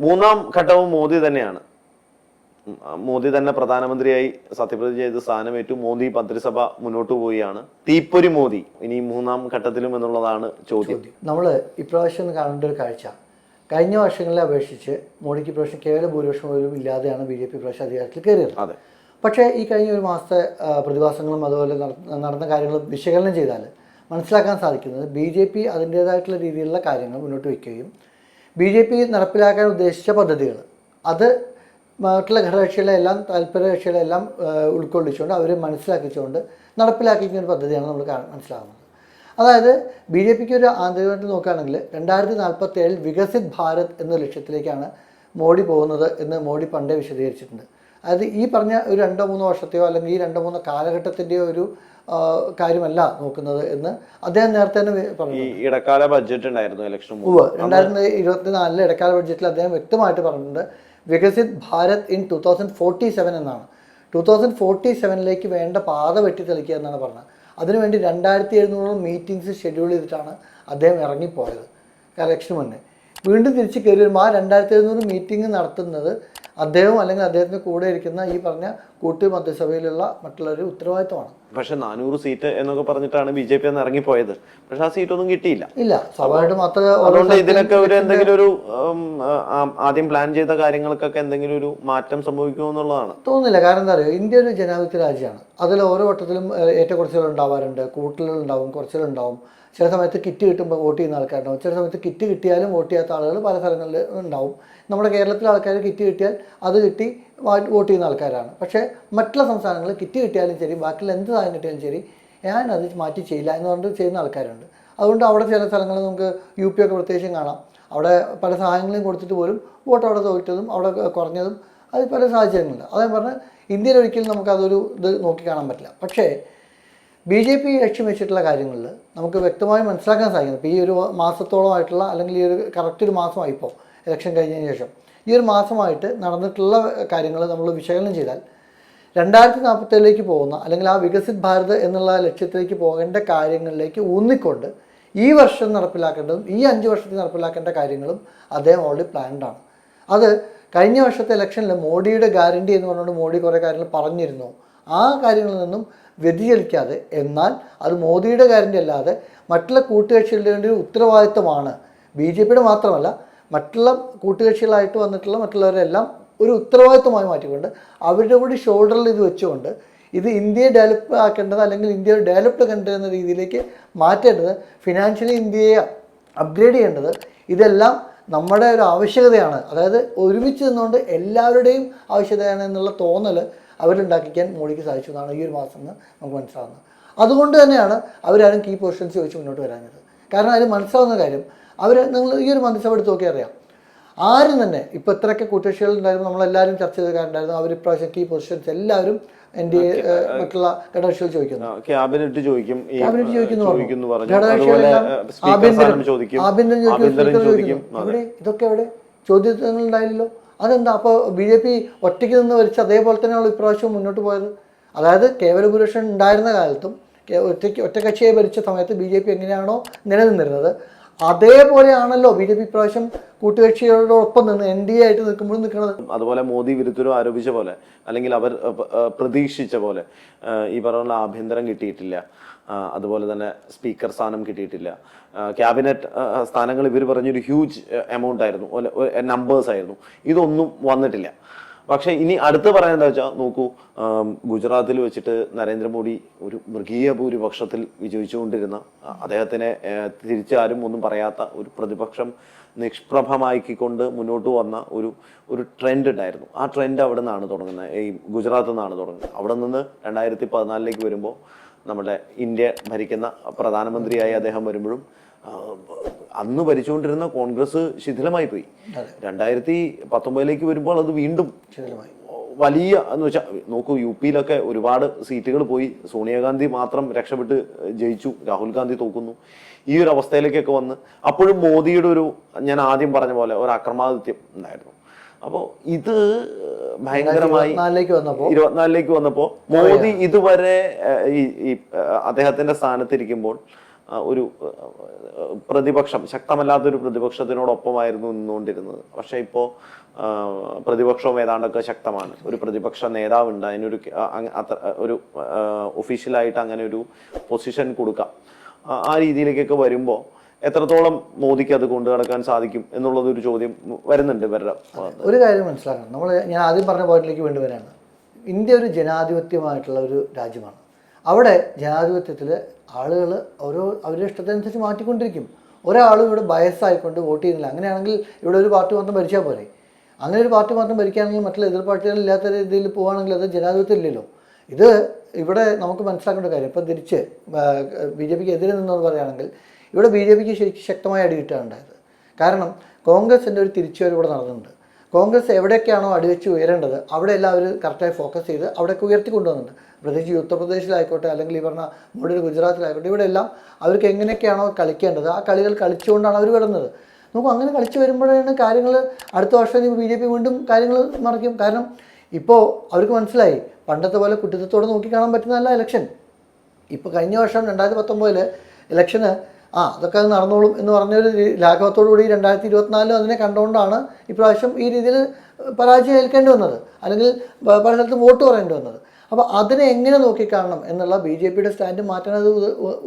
മൂന്നാം ഘട്ടവും മോദി തന്നെയാണ്. മോദി തന്നെ പ്രധാനമന്ത്രിയായി സത്യപ്രതിജ്ഞ ചെയ്ത് സ്ഥാനമേറ്റു. മോദി മന്ത്രിസഭ മുന്നോട്ട് പോവുകയാണ്. തീപ്പൊരി മോദി ഇനി മൂന്നാം ഘട്ടത്തിലും എന്നുള്ളതാണ് ചോദ്യം. നമ്മൾ ഇപ്രാവശ്യം കാണേണ്ട ഒരു കാഴ്ച. കഴിഞ്ഞ വർഷങ്ങളെ അപേക്ഷിച്ച് മോദിക്ക് ഇപ്രാവശ്യം കേവല ഭൂരിപക്ഷം പോലും ഇല്ലാതെയാണ് ബി ജെ പി പ്രാവശ്യം അധികാരത്തിൽ കയറിയത്. അതെ. പക്ഷേ ഈ കഴിഞ്ഞ ഒരു മാസത്തെ പ്രതിഭാസങ്ങളും അതുപോലെ നടന്ന കാര്യങ്ങളും വിശകലനം ചെയ്താൽ മനസ്സിലാക്കാൻ സാധിക്കുന്നത് ബി ജെ പി അതിന്റേതായിട്ടുള്ള രീതിയിലുള്ള കാര്യങ്ങൾ മുന്നോട്ട് വയ്ക്കുകയും ബി ജെ പി നടപ്പിലാക്കാൻ ഉദ്ദേശിച്ച പദ്ധതികൾ. അത് മറ്റുള്ള ഘടകകക്ഷികളെ എല്ലാം താല്പര്യ കക്ഷികളെ എല്ലാം ഉൾക്കൊള്ളിച്ചുകൊണ്ട് അവരെ മനസ്സിലാക്കിച്ചുകൊണ്ട് നടപ്പിലാക്കിക്കുന്ന ഒരു പദ്ധതിയാണ് നമ്മൾ മനസ്സിലാകുന്നത് അതായത് ബി ജെ പിക്ക് ഒരു ആന്തരികമായിട്ട് നോക്കുകയാണെങ്കിൽ രണ്ടായിരത്തി നാൽപ്പത്തി ഏഴിൽ വികസിത് ഭാരത് എന്ന ലക്ഷ്യത്തിലേക്കാണ് മോഡി പോകുന്നത് എന്ന് മോഡി പണ്ടേ വിശദീകരിച്ചിട്ടുണ്ട്. അതായത് ഈ പറഞ്ഞ ഒരു രണ്ടോ മൂന്നോ വർഷത്തെയോ അല്ലെങ്കിൽ ഈ രണ്ടോ മൂന്നോ കാലഘട്ടത്തിന്റെയോ ഒരു കാര്യമല്ല നോക്കുന്നത് എന്ന് അദ്ദേഹം നേരത്തെ തന്നെ പറഞ്ഞു ഈ ഇടക്കാല ബഡ്ജറ്റ് ഉണ്ടായിരുന്നു ഇലക്ഷൻ രണ്ടായിരത്തി ഇരുപത്തിനാലിലെ ഇടക്കാല ബഡ്ജറ്റിൽ അദ്ദേഹം വ്യക്തമായിട്ട് പറഞ്ഞിട്ടുണ്ട് Viksit Bharat in two thousand forty seven എന്നാണ്. ടു തൗസൻഡ് ഫോർട്ടി സെവനിലേക്ക് വേണ്ട പാത വെട്ടി തെളിക്കുക എന്നാണ് പറഞ്ഞത്. അതിനുവേണ്ടി രണ്ടായിരത്തി എഴുന്നൂറോളം മീറ്റിംഗ്സ് ഷെഡ്യൂൾ ചെയ്തിട്ടാണ് അദ്ദേഹം ഇറങ്ങിപ്പോയത്. ഇലക്ഷന് മുന്നേ. വീണ്ടും തിരിച്ച് കയറി വരുമ്പോൾ ആ രണ്ടായിരത്തി എഴുന്നൂറ് മീറ്റിംഗ് നടത്തുന്നത് അദ്ദേഹവും അല്ലെങ്കിൽ അദ്ദേഹത്തിന് കൂടെ ഇരിക്കുന്ന ഈ പറഞ്ഞ കൂട്ടി മന്ത്രിസഭയിലുള്ള മറ്റുള്ളവരുടെ ഉത്തരവാദിത്തമാണ് പക്ഷെ നാനൂറ് സീറ്റ് എന്നൊക്കെ പറഞ്ഞിട്ടാണ് ബി ജെ പി ഇറങ്ങിപ്പോയത്. പക്ഷെ ആ സീറ്റ് ഒന്നും കിട്ടിയില്ല. ഇല്ല സ്വാഭാവികമായിട്ടും മാത്രമേ അതുകൊണ്ട് ഇതിനൊക്കെ ഒരു എന്തെങ്കിലും ഒരു ആദ്യം പ്ലാൻ ചെയ്ത കാര്യങ്ങൾക്കൊക്കെ എന്തെങ്കിലും ഒരു മാറ്റം സംഭവിക്കുമോ എന്നുള്ളതാണ്. തോന്നുന്നില്ല. കാരണം എന്താ പറയുക ഇന്ത്യ ഒരു ജനാധിപത്യ രാജ്യമാണ്. അതിൽ ഓരോ വട്ടത്തിലും ഏറ്റക്കുറച്ചിലുണ്ടാവാറുണ്ട് ഉണ്ടാവും കുറച്ചിലുണ്ടാവും. ചില സമയത്ത് കിറ്റ് കിട്ടുമ്പോൾ വോട്ട് ചെയ്യുന്ന ആൾക്കാരുണ്ടാവും. ചില സമയത്ത് കിറ്റ് കിട്ടിയാലും വോട്ട് ചെയ്യാത്ത ആളുകൾ പല സ്ഥലങ്ങളിൽ ഉണ്ടാവും. നമ്മുടെ കേരളത്തിലെ ആൾക്കാർ കിറ്റ് കിട്ടിയാൽ അത് കിട്ടി വോട്ട് ചെയ്യുന്ന ആൾക്കാരാണ്. പക്ഷേ മറ്റുള്ള സംസ്ഥാനങ്ങളിൽ കിറ്റ് കിട്ടിയാലും ശരി ബാക്കിയുള്ള എന്ത് സാധനം കിട്ടിയാലും ശരി ഞാൻ അത് മാറ്റി ചെയ്യില്ല എന്ന് പറഞ്ഞിട്ട് ചെയ്യുന്ന ആൾക്കാരുണ്ട്. അതുകൊണ്ട് അവിടെ ചില സ്ഥലങ്ങളിൽ നമുക്ക് യു പി ഒക്കെ പ്രത്യേകിച്ചും കാണാം. അവിടെ പല സഹായങ്ങളും കൊടുത്തിട്ട് പോലും വോട്ട് അവിടെ തോറ്റതും അവിടെ കുറഞ്ഞതും അത് പല സാഹചര്യങ്ങളുണ്ട്. അതേ പറഞ്ഞാൽ ഇന്ത്യയിൽ ഒരിക്കലും നമുക്കതൊരു ഇത് നോക്കി കാണാൻ പറ്റില്ല. പക്ഷേ ബി ജെ പി ലക്ഷ്യം വെച്ചിട്ടുള്ള കാര്യങ്ങളിൽ നമുക്ക് വ്യക്തമായി മനസ്സിലാക്കാൻ സാധിക്കുന്നു. ഇപ്പോൾ ഈ ഒരു മാസത്തോളമായിട്ടുള്ള അല്ലെങ്കിൽ ഈ ഒരു കറക്റ്റ് ഒരു മാസമായി ഇപ്പോൾ ഇലക്ഷൻ കഴിഞ്ഞതിന് ശേഷം ഈ ഒരു മാസമായിട്ട് നടന്നിട്ടുള്ള കാര്യങ്ങൾ നമ്മൾ വിശകലനം ചെയ്താൽ രണ്ടായിരത്തി നാൽപ്പത്തേഴിലേക്ക് പോകുന്ന അല്ലെങ്കിൽ ആ വികസിത് ഭാരത് എന്നുള്ള ലക്ഷ്യത്തിലേക്ക് പോകേണ്ട കാര്യങ്ങളിലേക്ക് ഊന്നിക്കൊണ്ട് ഈ വർഷം നടപ്പിലാക്കേണ്ടതും ഈ അഞ്ച് വർഷത്തിൽ നടപ്പിലാക്കേണ്ട കാര്യങ്ങളും അദ്ദേഹം ഓൾറെഡി പ്ലാൻഡ് ആണ്. അത് കഴിഞ്ഞ വർഷത്തെ ഇലക്ഷനിൽ മോഡിയുടെ ഗ്യാരണ്ടി എന്ന് പറഞ്ഞുകൊണ്ട് മോഡി കുറേ കാര്യങ്ങൾ പറഞ്ഞിരുന്നു. ആ കാര്യങ്ങളിൽ നിന്നും വ്യതിചലിക്കാതെ എന്നാൽ അത് മോദിയുടെ കാര്യം അല്ലാതെ മറ്റുള്ള കൂട്ടുകക്ഷികളുടെ ഒരു ഉത്തരവാദിത്തമാണ് ബി ജെ പിയുടെ മാത്രമല്ല മറ്റുള്ള കൂട്ടുകക്ഷികളായിട്ട് വന്നിട്ടുള്ള മറ്റുള്ളവരെല്ലാം ഒരു ഉത്തരവാദിത്വമായി മാറ്റിക്കൊണ്ട് അവരുടെ കൂടി ഷോൾഡറിൽ ഇത് വെച്ചുകൊണ്ട് ഇത് ഇന്ത്യയെ ഡെവലപ്പ് ആക്കേണ്ടത് അല്ലെങ്കിൽ ഇന്ത്യ ഡെവലപ്ഡ് കൺട്രി എന്ന രീതിയിലേക്ക് മാറ്റേണ്ടത് ഫിനാൻഷ്യലി ഇന്ത്യയെ അപ്ഗ്രേഡ് ചെയ്യേണ്ടത് ഇതെല്ലാം നമ്മുടെ ഒരു ആവശ്യകതയാണ്. അതായത് ഒരുമിച്ച് നിന്നുകൊണ്ട് എല്ലാവരുടെയും ആവശ്യകതയാണ് എന്നുള്ള തോന്നൽ അവരുണ്ടാക്കിക്കാൻ മോഡിക്ക് സാധിച്ചു എന്നാണ് ഈ ഒരു മാസം എന്ന് നമുക്ക് മനസ്സിലാവുന്നത്. അതുകൊണ്ട് തന്നെയാണ് അവരാരും കീ പൊസിഷൻസ് ചോദിച്ച് മുന്നോട്ട് വരാഞ്ഞത്. കാരണം അതിന് മനസ്സിലാവുന്ന കാര്യം അവർ നിങ്ങൾ ഈ ഒരു മന്ത്രിസഭ എടുത്ത് നോക്കിയാൽ അറിയാം. ആരും തന്നെ ഇപ്പോൾ ഇത്രയൊക്കെ കൂട്ടുകക്ഷികൾ ഉണ്ടായിരുന്നു നമ്മളെല്ലാവരും ചർച്ച ചെയ്തുകാരുണ്ടായിരുന്നു അവർ ഇപ്രാവശ്യം കീ പൊസിഷൻസ് എല്ലാവരും എന്റെ മറ്റുള്ള ഘടകക്ഷികൾ ചോദിക്കുന്നു. ക്യാബിനറ്റ് ചോദിക്കും. ക്യാബിനറ്റ് ചോദിക്കുന്നു ഘടകക്ഷികളെല്ലാം ആഭ്യന്തരം- ചോദിക്കും. ആഭ്യന്തരം ചോദിക്കും, ചോദിക്കുന്നു. ഇതൊക്കെ അവിടെ ചോദ്യങ്ങൾ ഉണ്ടായില്ലല്ലോ അതെന്താ? അപ്പോൾ ബി ജെ പി ഒറ്റയ്ക്ക് നിന്ന് വരിച്ച് അതേപോലെ തന്നെയാണ് ഇപ്രാവശ്യം മുന്നോട്ട് പോയത്. അതായത് കേവല ഭൂരിപക്ഷം ഉണ്ടായിരുന്ന കാലത്തും ഒറ്റയ്ക്ക് ഒറ്റക്കക്ഷിയെ ഭരിച്ച സമയത്ത് ബി ജെ പി എങ്ങനെയാണോ നിലനിന്നിരുന്നത്. അതേപോലെയാണല്ലോ ബി ജെ പി ഇപ്രാവശ്യം കൂട്ടുകക്ഷികളോടൊപ്പം നിന്ന് എൻ ഡി എ ആയിട്ട് നിൽക്കുമ്പോഴും നിൽക്കുന്നത്. അതുപോലെ മോദി വിരുദ്ധരും ആരോപിച്ച പോലെ അല്ലെങ്കിൽ അവർ പ്രതീക്ഷിച്ച പോലെ ഈ പറഞ്ഞ ആഭ്യന്തരം കിട്ടിയിട്ടില്ല. അതുപോലെ തന്നെ സ്പീക്കർ സ്ഥാനം കിട്ടിയിട്ടില്ല. ക്യാബിനറ്റ് സ്ഥാനങ്ങൾ ഇവർ പറഞ്ഞൊരു ഹ്യൂജ് എമൗണ്ട് ആയിരുന്നു. നമ്പേഴ്സ് ആയിരുന്നു. ഇതൊന്നും വന്നിട്ടില്ല. പക്ഷേ ഇനി അടുത്ത് പറയാൻ എന്താ വെച്ചാൽ നോക്കൂ ഗുജറാത്തിൽ വെച്ചിട്ട് നരേന്ദ്രമോദി ഒരു മൃഗീയ ഭൂരിപക്ഷത്തിൽ വിജയിച്ചുകൊണ്ടിരുന്ന അദ്ദേഹത്തിനെ തിരിച്ചാരും ഒന്നും പറയാത്ത ഒരു പ്രതിപക്ഷം നിഷ്പ്രഭമാക്കിക്കൊണ്ട് മുന്നോട്ട് വന്ന ഒരു ഒരു ട്രെൻഡ് ഉണ്ടായിരുന്നു. ആ ട്രെൻഡ് അവിടെ നിന്നാണ് തുടങ്ങുന്നത്. ഈ ഗുജറാത്തിൽ നിന്നാണ് തുടങ്ങുന്നത്. അവിടെ നിന്ന് രണ്ടായിരത്തി പതിനാലിലേക്ക് വരുമ്പോൾ നമ്മുടെ ഇന്ത്യ ഭരിക്കുന്ന പ്രധാനമന്ത്രിയായി അദ്ദേഹം വരുമ്പോഴും അന്ന് ഭരിച്ചുകൊണ്ടിരുന്ന കോൺഗ്രസ് ശിഥിലമായി പോയി. രണ്ടായിരത്തി പത്തൊമ്പതിലേക്ക് വരുമ്പോൾ അത് വീണ്ടും ശിഥിലമായി. വലിയ എന്ന് വെച്ചാൽ നോക്കൂ യു പിയിലൊക്കെ ഒരുപാട് സീറ്റുകൾ പോയി. സോണിയാഗാന്ധി മാത്രം രക്ഷപ്പെട്ട് ജയിച്ചു. രാഹുൽ ഗാന്ധി തോക്കുന്നു. ഈ ഒരു അവസ്ഥയിലേക്കൊക്കെ വന്ന്. അപ്പോഴും മോദിയുടെ ഒരു ഞാൻ ആദ്യം പറഞ്ഞ പോലെ ഒരു അക്രമാദിത്യം ഉണ്ടായിരുന്നു. അപ്പോൾ ഇത് ഭയങ്കരമായി ഇരുപത്തിനാലിലേക്ക് വന്നപ്പോൾ മോദി ഇതുവരെ ഈ അദ്ദേഹത്തിന്റെ സ്ഥാനത്തിരിക്കുമ്പോൾ ഒരു പ്രതിപക്ഷം ശക്തമല്ലാത്തൊരു പ്രതിപക്ഷത്തിനോടൊപ്പമായിരുന്നു നിന്നുകൊണ്ടിരുന്നത്. പക്ഷെ ഇപ്പോ പ്രതിപക്ഷവും ഏതാണ്ടൊക്കെ ശക്തമാണ്. ഒരു പ്രതിപക്ഷ നേതാവുണ്ട്. അതിനൊരു ഒരു ഒഫീഷ്യലായിട്ട് അങ്ങനെ ഒരു പൊസിഷൻ കൊടുക്കാം. ആ രീതിയിലേക്കൊക്കെ വരുമ്പോൾ എത്രത്തോളം മോദിക്ക് അത് കൊണ്ടു നടക്കാൻ സാധിക്കും എന്നുള്ളത് ഒരു ചോദ്യം വരുന്നുണ്ട് ഇവരുടെ ഒരു കാര്യം മനസ്സിലാക്കണം. നമ്മൾ ഞാൻ ആദ്യം പറഞ്ഞ പോയിന്റിലേക്ക് വീണ്ടും വരാണ് ഇന്ത്യ ഒരു ജനാധിപത്യമായിട്ടുള്ള ഒരു രാജ്യമാണ്. അവിടെ ജനാധിപത്യത്തിൽ ആളുകൾ ഓരോ അവരുടെ ഇഷ്ടത്തിനനുസരിച്ച് മാറ്റിക്കൊണ്ടിരിക്കും. ഒരാളും ഇവിടെ ബയസ്സായിക്കൊണ്ട് വോട്ട് ചെയ്യുന്നില്ല. അങ്ങനെയാണെങ്കിൽ ഇവിടെ ഒരു പാർട്ടി മാത്രം ഭരിച്ചാൽ പോരെ. അങ്ങനെ ഒരു പാർട്ടി മാത്രം ഭരിക്കുകയാണെങ്കിൽ മറ്റുള്ള എതിർ പാർട്ടികൾ ഇല്ലാത്ത രീതിയിൽ പോവുകയാണെങ്കിൽ അത് ജനാധിപത്യം ഇല്ലല്ലോ ഇത് ഇവിടെ നമുക്ക് മനസ്സിലാക്കേണ്ട കാര്യം. ഇപ്പം തിരിച്ച് ബി ജെ പിക്ക് എതിരെ നിന്നോട് പറയുകയാണെങ്കിൽ ഇവിടെ ബി ജെ പിക്ക് ശരിക്കും ശക്തമായ അടി കിട്ടുകയാണ് ഉണ്ടായത്. കാരണം കോൺഗ്രസിന്റെ ഒരു തിരിച്ചുവരവ് ഇവിടെ നടന്നിട്ടുണ്ട്. കോൺഗ്രസ് എവിടെയൊക്കെയാണോ അടിവെച്ച് ഉയരേണ്ടത് അവിടെ എല്ലാം അവർ കറക്റ്റായി ഫോക്കസ് ചെയ്ത് അവിടെയൊക്കെ ഉയർത്തി കൊണ്ടുവന്നിട്ടുണ്ട്. പ്രത്യേകിച്ച് ഉത്തർപ്രദേശിലായിക്കോട്ടെ അല്ലെങ്കിൽ ഈ പറഞ്ഞ മോഡിയുടെ ഗുജറാത്തിലായിക്കോട്ടെ ഇവിടെ എല്ലാം അവർക്ക് എങ്ങനെയൊക്കെയാണോ കളിക്കേണ്ടത് ആ കളികൾ കളിച്ചുകൊണ്ടാണ് അവർ വരുന്നത്. നോക്കൂ അങ്ങനെ കളിച്ചു വരുമ്പോഴാണ് കാര്യങ്ങൾ അടുത്ത വർഷം ബി ജെ പി വീണ്ടും കാര്യങ്ങൾ മറിക്കും. കാരണം ഇപ്പോൾ അവർക്ക് മനസ്സിലായി പണ്ടത്തെ പോലെ കുട്ടിത്തത്തോടെ നോക്കിക്കാണാൻ പറ്റുന്നതല്ല ഇലക്ഷൻ ഇപ്പോൾ കഴിഞ്ഞ വർഷം രണ്ടായിരത്തി പത്തൊമ്പതിൽ ഇലക്ഷന് ആ അതൊക്കെ അത് നടന്നോളും എന്ന് പറഞ്ഞൊരു ഒരു ലാഘവത്തോടു കൂടി രണ്ടായിരത്തി ഇരുപത്തിനാലിലും അതിനെ കണ്ടുകൊണ്ടാണ് ഇപ്രാവശ്യം ഈ രീതിയിൽ പരാജയം ഏൽക്കേണ്ടി വന്നത്. അല്ലെങ്കിൽ പല സ്ഥലത്ത് വോട്ട് പറയേണ്ടി വന്നത്. അപ്പോൾ അതിനെ എങ്ങനെ നോക്കിക്കാണണം എന്നുള്ള ബി ജെ പിയുടെ സ്റ്റാൻഡ് മാറ്റുന്നത്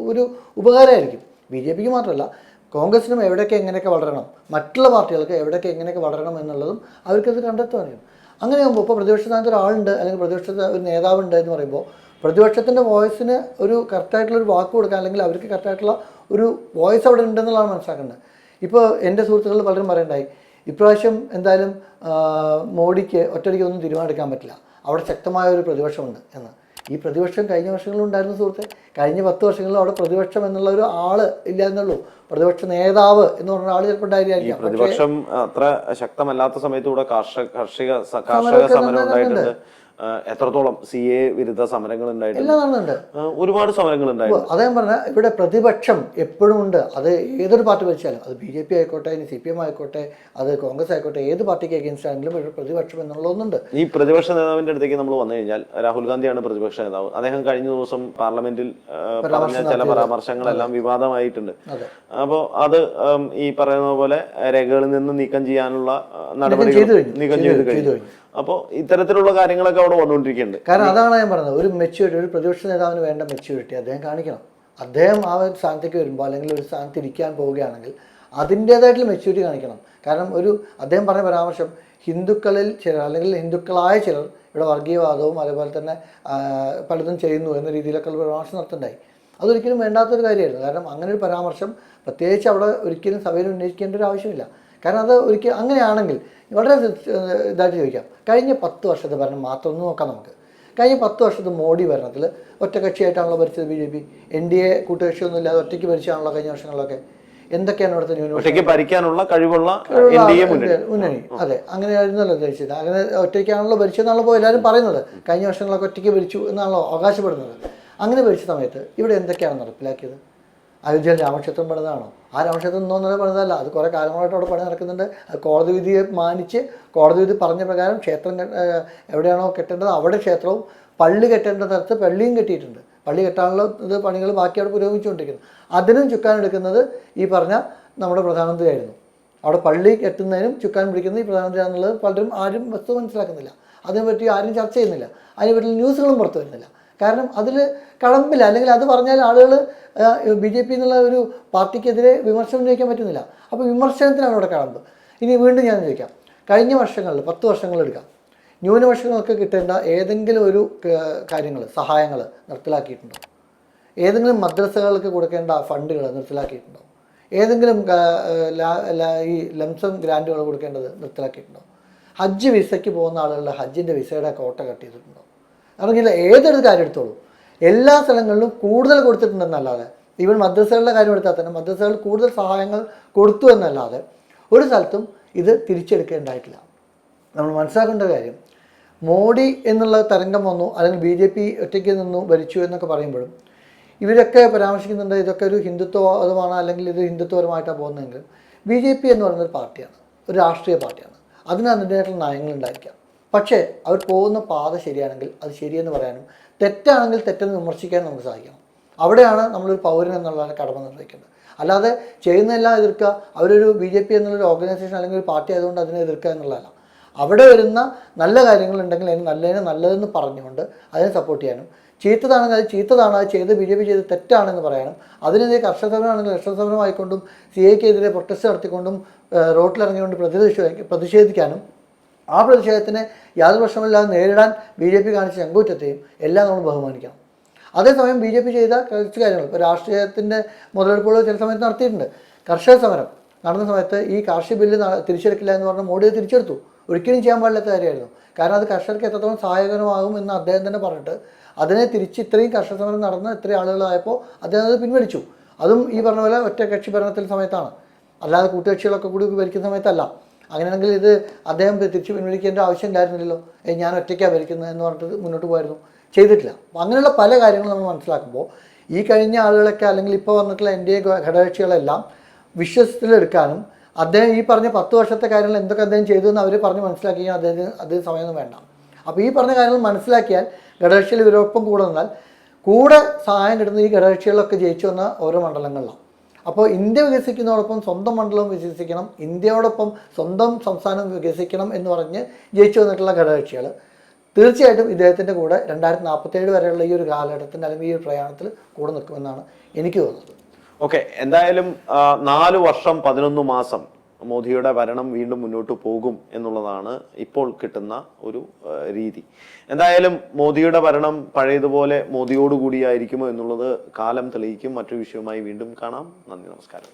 ഒരു- ഉപകാരമായിരിക്കും. ബി ജെ പിക്ക് മാത്രമല്ല കോൺഗ്രസിനും എവിടെയൊക്കെ എങ്ങനെയൊക്കെ വളരണം മറ്റുള്ള പാർട്ടികൾക്ക് എവിടെയൊക്കെ എങ്ങനെയൊക്കെ വളരണം എന്നുള്ളതും അവർക്കത് കണ്ടെത്തുവാനും അങ്ങനെ ആകുമ്പോൾ ഇപ്പോൾ പ്രതിപക്ഷ സ്ഥാനത്ത് ഒരാളുണ്ട് അല്ലെങ്കിൽ പ്രതിപക്ഷത്തെ ഒരു നേതാവുണ്ട് എന്ന് പറയുമ്പോൾ പ്രതിപക്ഷത്തിന്റെ വോയിസിന് ഒരു കറക്റ്റായിട്ടുള്ള ഒരു വാക്ക് കൊടുക്കാൻ അല്ലെങ്കിൽ അവർക്ക് കറക്റ്റായിട്ടുള്ള ഒരു വോയിസ് അവിടെ ഉണ്ടെന്നുള്ളതാണ് മനസ്സിലാക്കേണ്ടത്. ഇപ്പോൾ എന്റെ സുഹൃത്തുക്കൾ പലരും പറയണ്ടായി ഇപ്രാവശ്യം എന്തായാലും മോഡിക്ക് ഒറ്റയ്ക്ക് ഒന്നും തീരുമാനമെടുക്കാൻ പറ്റില്ല. അവിടെ ശക്തമായ ഒരു പ്രതിപക്ഷമുണ്ട് എന്ന്. ഈ പ്രതിപക്ഷം കഴിഞ്ഞ വർഷങ്ങളിൽ ഉണ്ടായിരുന്ന സുഹൃത്തെ കഴിഞ്ഞ പത്ത് വർഷങ്ങളിൽ അവിടെ പ്രതിപക്ഷം എന്നുള്ള ഒരു ആൾ ഇല്ല എന്നുള്ളൂ. പ്രതിപക്ഷ നേതാവ് എന്ന് പറഞ്ഞ ആൾ ചിലപ്പോൾ ഉണ്ടായിരിക്കും. പ്രതിപക്ഷം അത്ര ശക്തമല്ലാത്ത സമയത്ത് കൂടെ കാർഷിക സമരം ഉണ്ടായിട്ടുണ്ട്. എത്രത്തോളം സി എ വിരുദ്ധ സമരങ്ങൾ ഉണ്ടായിട്ടുണ്ട്? ഒരുപാട് സമരങ്ങൾ ഉണ്ടായിട്ടുണ്ട്. അതേ പറഞ്ഞാൽ ഇവിടെ പ്രതിപക്ഷം എപ്പോഴും ഉണ്ട്. അത് ഏതൊരു പാർട്ടി വെച്ചാലും അത് ബി ജെ പി ആയിക്കോട്ടെ ഇനി സി പി എം ആയിക്കോട്ടെ അത് കോൺഗ്രസ് ആയിക്കോട്ടെ ഏത് പാർട്ടിക്ക് അഗേൻസ്റ്റ് ആണെങ്കിലും ഇവിടെ പ്രതിപക്ഷം എന്നുള്ള ഒന്നുണ്ട് ഈ പ്രതിപക്ഷ നേതാവിന്റെ അടുത്തേക്ക് നമ്മൾ വന്നു കഴിഞ്ഞാൽ രാഹുൽ ഗാന്ധിയാണ് പ്രതിപക്ഷ നേതാവ്. അദ്ദേഹം കഴിഞ്ഞ ദിവസം പാർലമെന്റിൽ പറഞ്ഞ ചില പരാമർശങ്ങളെല്ലാം വിവാദമായിട്ടുണ്ട്. അപ്പോ അപ്പോൾ അത് ഈ പറയുന്ന പോലെ രേഖകളിൽ നിന്ന് നീക്കം ചെയ്യാനുള്ള നടപടികൾ നീക്കം ചെയ്തു കഴിഞ്ഞു. അപ്പോൾ ഇത്തരത്തിലുള്ള കാര്യങ്ങളൊക്കെ അവിടെ വന്നുകൊണ്ടിരിക്കുന്നുണ്ട്. കാരണം അതാണ് ഞാൻ പറഞ്ഞത്. ഒരു മെച്യൂരിറ്റി ഒരു പ്രതിപക്ഷ നേതാവിന് വേണ്ട മെച്യൂരിറ്റി അദ്ദേഹം കാണിക്കണം. അദ്ദേഹം ആ ഒരു സ്ഥാനത്തേക്ക് വരുമ്പോൾ അല്ലെങ്കിൽ ഒരു സ്ഥാനത്ത് ഇരിക്കാൻ പോവുകയാണെങ്കിൽ അതിന്റേതായിട്ടുള്ള മെച്യൂരിറ്റി കാണിക്കണം. കാരണം ഒരു അദ്ദേഹം പറഞ്ഞ പരാമർശം ഹിന്ദുക്കളിൽ ചിലർ അല്ലെങ്കിൽ ഹിന്ദുക്കളായ ചിലർ ഇവിടെ വർഗീയവാദവും അതേപോലെ തന്നെ പലതും ചെയ്യുന്നു എന്ന രീതിയിലൊക്കെ പരാമർശം നടത്തുന്നുണ്ടായി അതൊരിക്കലും വേണ്ടാത്തൊരു കാര്യമായിരുന്നു. കാരണം അങ്ങനെ ഒരു പരാമർശം പ്രത്യേകിച്ച് അവിടെ ഒരിക്കലും സഭയിൽ ഉന്നയിക്കേണ്ട ഒരു ആവശ്യമില്ല. കാരണം അത് ഒരിക്കലും അങ്ങനെയാണെങ്കിൽ വളരെ ഇതായിട്ട് ചോദിക്കാം. കഴിഞ്ഞ പത്ത് വർഷത്തെ ഭരണം മാത്രം ഒന്ന് നോക്കാം നമുക്ക്. കഴിഞ്ഞ പത്ത് വർഷത്തെ മോഡി ഭരണത്തിൽ ഒറ്റകക്ഷിയായിട്ടാണല്ലോ ഭരിച്ചത് B J P. N D A കൂട്ടുകക്ഷിയൊന്നും ഇല്ലാതെ ഒറ്റയ്ക്ക് ഭരിച്ചാണല്ലോ കഴിഞ്ഞ വർഷങ്ങളിലൊക്കെ. എന്തൊക്കെയാണ് ഇവിടുത്തെ ന്യൂനപക്ഷം ഭരിക്കാനുള്ള കഴിവുള്ള മുന്നണി. അതെ അങ്ങനെയായിരുന്നല്ലോ ധരിച്ചത് അങ്ങനെ ഒറ്റയ്ക്കാണല്ലോ ഭരിച്ചതെന്നാണല്ലോ എല്ലാവരും പറയുന്നത്. കഴിഞ്ഞ വർഷങ്ങളൊക്കെ ഒറ്റയ്ക്ക് ഭരിച്ചു എന്നാണല്ലോ അവകാശപ്പെടുന്നത്. അങ്ങനെ ഭരിച്ച സമയത്ത് ഇവിടെ എന്തൊക്കെയാണ് നടപ്പിലാക്കിയത്? അയോധ്യയിൽ രാമക്ഷേത്രം പണിതാണോ? ആ രാമക്ഷേത്രം ഇന്നൊന്നര പണിതല്ല അത് കുറേ കാലങ്ങളായിട്ട് അവിടെ പണി നടക്കുന്നുണ്ട്. അത് കോടതി വിധിയെ മാനിച്ച് കോടതി വിധി പറഞ്ഞ പ്രകാരം ക്ഷേത്രം എവിടെയാണോ കെട്ടേണ്ടത് അവിടെ ക്ഷേത്രവും പള്ളി കെട്ടേണ്ട തരത്ത് പള്ളിയും കെട്ടിയിട്ടുണ്ട്. പള്ളി കെട്ടാനുള്ള ഇത് പണികൾ ബാക്കി അവിടെ പുരോഗമിച്ചുകൊണ്ടിരിക്കുന്നു. അതിനും ചുക്കാൻ എടുക്കുന്നത് ഈ പറഞ്ഞ നമ്മുടെ പ്രധാനമന്ത്രിയായിരുന്നു. അവിടെ പള്ളി കെട്ടുന്നതിനും ചുക്കാൻ പിടിക്കുന്നത് ഈ പ്രധാനമന്ത്രിയാണെന്നുള്ളത് പലരും ആരും വസ്തു മനസ്സിലാക്കുന്നില്ല. അതിനെപ്പറ്റി ആരും ചർച്ച ചെയ്യുന്നില്ല. അതിനെപ്പറ്റി ന്യൂസുകളും പുറത്തു വരുന്നില്ല. കാരണം അതിൽ കടമ്പില്ല. അല്ലെങ്കിൽ അത് പറഞ്ഞാൽ ആളുകൾ ബി ജെ പി എന്നുള്ള ഒരു പാർട്ടിക്കെതിരെ വിമർശനം ഉന്നയിക്കാൻ പറ്റുന്നില്ല. അപ്പോൾ വിമർശനത്തിനാണ് അവിടെ കടമ്പ്. ഇനി വീണ്ടും ഞാൻ ചോദിക്കാം. കഴിഞ്ഞ വർഷങ്ങളിൽ പത്ത് വർഷങ്ങളെടുക്കാം ന്യൂനപക്ഷങ്ങൾക്ക് കിട്ടേണ്ട ഏതെങ്കിലും ഒരു കാര്യങ്ങൾ സഹായങ്ങൾ നിർത്തലാക്കിയിട്ടുണ്ടോ? ഏതെങ്കിലും മദ്രസകൾക്ക് കൊടുക്കേണ്ട ഫണ്ടുകൾ നിർത്തലാക്കിയിട്ടുണ്ടോ? ഏതെങ്കിലും ഈ ലംസം ഗ്രാന്റുകൾ കൊടുക്കേണ്ടത് നിർത്തലാക്കിയിട്ടുണ്ടോ? ഹജ്ജ് വിസയ്ക്ക് പോകുന്ന ആളുകളുടെ ഹജ്ജിന്റെ വിസയുടെ കോട്ട കട്ട് ചെയ്തിട്ടുണ്ടോ? അറിഞ്ഞില്ല ഏതൊരു കാര്യം എടുത്തോളൂ. എല്ലാ സ്ഥലങ്ങളിലും കൂടുതൽ കൊടുത്തിട്ടുണ്ടെന്നല്ലാതെ ഈവൻ മദ്രസകളുടെ കാര്യം എടുത്താൽ തന്നെ മദ്രസകൾ കൂടുതൽ സഹായങ്ങൾ കൊടുത്തു എന്നല്ലാതെ ഒരു സ്ഥലത്തും ഇത് തിരിച്ചെടുക്കേണ്ടായിട്ടില്ല. നമ്മൾ മനസ്സിലാക്കേണ്ട കാര്യം മോഡി എന്നുള്ള തരംഗം വന്നു അല്ലെങ്കിൽ ബി ജെ പി ഒറ്റയ്ക്ക് നിന്നു ഭരിച്ചു എന്നൊക്കെ പറയുമ്പോഴും ഇവരൊക്കെ പരാമർശിക്കുന്നുണ്ട് ഇതൊക്കെ ഒരു ഹിന്ദുത്വവാദമാണ് അല്ലെങ്കിൽ ഇത് ഹിന്ദുത്വപരമായിട്ടാണ് പോകുന്നതെങ്കിൽ ബി ജെ പി എന്ന് പറയുന്ന ഒരു പാർട്ടിയാണ് ഒരു രാഷ്ട്രീയ പാർട്ടിയാണ്. അതിന് അതിന്റെതായിട്ടുള്ള നയങ്ങളുണ്ടായിരിക്കാം പക്ഷേ അവർ പോകുന്ന പാത ശരിയാണെങ്കിൽ അത് ശരിയെന്ന് പറയാനും തെറ്റാണെങ്കിൽ തെറ്റെന്ന് വിമർശിക്കാനും നമുക്ക് സാധിക്കണം. അവിടെയാണ് നമ്മളൊരു പൗരൻ എന്നുള്ളതാണ് കടമ നിർവഹിക്കേണ്ടത്. അല്ലാതെ ചെയ്യുന്നതെല്ലാം എതിർക്കുക അവരൊരു ബി ജെ പി എന്നുള്ളൊരു ഓർഗനൈസേഷൻ അല്ലെങ്കിൽ ഒരു പാർട്ടി ആയതുകൊണ്ട് അതിനെ എതിർക്കുക എന്നുള്ളതല്ല. അവിടെ വരുന്ന നല്ല കാര്യങ്ങളുണ്ടെങ്കിൽ അതിന് നല്ലതിന് നല്ലതെന്ന് പറഞ്ഞുകൊണ്ട് അതിനെ സപ്പോർട്ട് ചെയ്യാനും ചീത്തതാണെങ്കിൽ അത് ചീത്തതാണ് അത് ചെയ്ത് ബി ജെ പി ചെയ്ത് തെറ്റാണെന്ന് പറയാനും അതിനെതിരെ കർഷക സമരമാണെങ്കിൽ കർഷക സമരമായിക്കൊണ്ടും സി എക്കെതിരെ പ്രൊട്ടസ്റ്റ് നടത്തിക്കൊണ്ടും റോട്ടിലിറങ്ങിക്കൊണ്ട് പ്രതിഷേധി പ്രതിഷേധിക്കാനും ആ പ്രതിഷേധത്തിനെ യാതൊരു പ്രശ്നമില്ലാതെ നേരിടാൻ ബി ജെ പി കാണിച്ച ചങ്കൂറ്റത്തെയും എല്ലാം നമ്മൾ ബഹുമാനിക്കാം. അതേസമയം ബി ജെ പി ചെയ്ത കുറച്ച് കാര്യങ്ങൾ. ഇപ്പോൾ രാഷ്ട്രീയത്തിന്റെ മുതലെടുപ്പുകൾ ചില സമയത്ത് നടത്തിയിട്ടുണ്ട്. കർഷക സമരം. നടന്ന സമയത്ത് ഈ കാർഷിക ബില്ല് തിരിച്ചെടുക്കില്ല എന്ന് പറഞ്ഞ മോഡി തിരിച്ചെടുത്തു. ഒരിക്കലും ചെയ്യാൻ പാടില്ലാത്ത കാര്യമായിരുന്നു. കാരണം അത് കർഷകർക്ക് എത്രത്തോളം സഹായകരമാകും എന്ന് അദ്ദേഹം തന്നെ പറഞ്ഞിട്ട് അതിനെ തിരിച്ച് ഇത്രയും കർഷക സമരം നടന്ന് ഇത്രയും ആളുകളായപ്പോൾ അദ്ദേഹം അത് പിൻവലിച്ചു. അതും ഈ പറഞ്ഞ പോലെ ഒറ്റ കക്ഷി ഭരണത്തിൽ സമയത്താണ്. അല്ലാതെ കൂട്ടുകക്ഷികളൊക്കെ കൂടി ഭരിക്കുന്ന സമയത്തല്ല. അങ്ങനെയാണെങ്കിൽ ഇത് അദ്ദേഹം തിരിച്ച് പിൻവലിക്കേണ്ട ആവശ്യം ഉണ്ടായിരുന്നില്ലല്ലോ ഞാൻ ഒറ്റയ്ക്കാണ് ഭരിക്കുന്നത് എന്ന് പറഞ്ഞിട്ട് മുന്നോട്ട് പോയിരുന്നു ചെയ്തിട്ടില്ല. അങ്ങനെയുള്ള പല കാര്യങ്ങളും നമ്മൾ മനസ്സിലാക്കുമ്പോൾ ഈ കഴിഞ്ഞ ആളുകളൊക്കെ അല്ലെങ്കിൽ ഇപ്പോൾ വന്നിട്ടുള്ള എൻ ഡി എ ഘടകകക്ഷികളെല്ലാം വിശ്വസത്തിലെടുക്കാനും അദ്ദേഹം ഈ പറഞ്ഞ പത്ത് വർഷത്തെ കാര്യങ്ങൾ എന്തൊക്കെ അദ്ദേഹം ചെയ്തു എന്ന് അവർ പറഞ്ഞ് മനസ്സിലാക്കി അദ്ദേഹത്തിന് അദ്ദേഹം സമയമൊന്നും വേണ്ട. അപ്പോൾ ഈ പറഞ്ഞ കാര്യങ്ങൾ മനസ്സിലാക്കിയാൽ ഘടകകക്ഷികൾ ഇവരോടൊപ്പം കൂടെ നിന്നാൽ കൂടെ സഹായം കിട്ടുന്ന ഈ ഘടകക്ഷികളൊക്കെ ജയിച്ചു വന്ന ഓരോ മണ്ഡലങ്ങളിലാണ് അപ്പോൾ ഇന്ത്യ വികസിക്കുന്നതോടൊപ്പം സ്വന്തം മണ്ഡലം വികസിക്കണം ഇന്ത്യയോടൊപ്പം സ്വന്തം സംസ്ഥാനം വികസിക്കണം എന്ന് പറഞ്ഞ് ജയിച്ചു വന്നിട്ടുള്ള ഘടകകക്ഷികൾ തീർച്ചയായിട്ടും ഇദ്ദേഹത്തിന്റെ കൂടെ രണ്ടായിരത്തി നാൽപ്പത്തേഴ് വരെയുള്ള ഈ ഒരു കാലഘട്ടത്തിന്റെ അല്ലെങ്കിൽ ഈ ഒരു പ്രയാണത്തിൽ കൂടെ നിൽക്കുമെന്നാണ് എനിക്ക് തോന്നുന്നത്. ഓക്കെ എന്തായാലും നാല് വർഷം പതിനൊന്ന് മാസം മോദിയുടെ ഭരണം വീണ്ടും മുന്നോട്ട് പോകും എന്നുള്ളതാണ് ഇപ്പോൾ കിട്ടുന്ന ഒരു രീതി. എന്തായാലും മോദിയുടെ ഭരണം പഴയതുപോലെ മോദിയോടുകൂടിയായിരിക്കുമോ എന്നുള്ളത് കാലം തെളിയിക്കും. മറ്റൊരു വിഷയവുമായി വീണ്ടും കാണാം. നന്ദി നമസ്കാരം.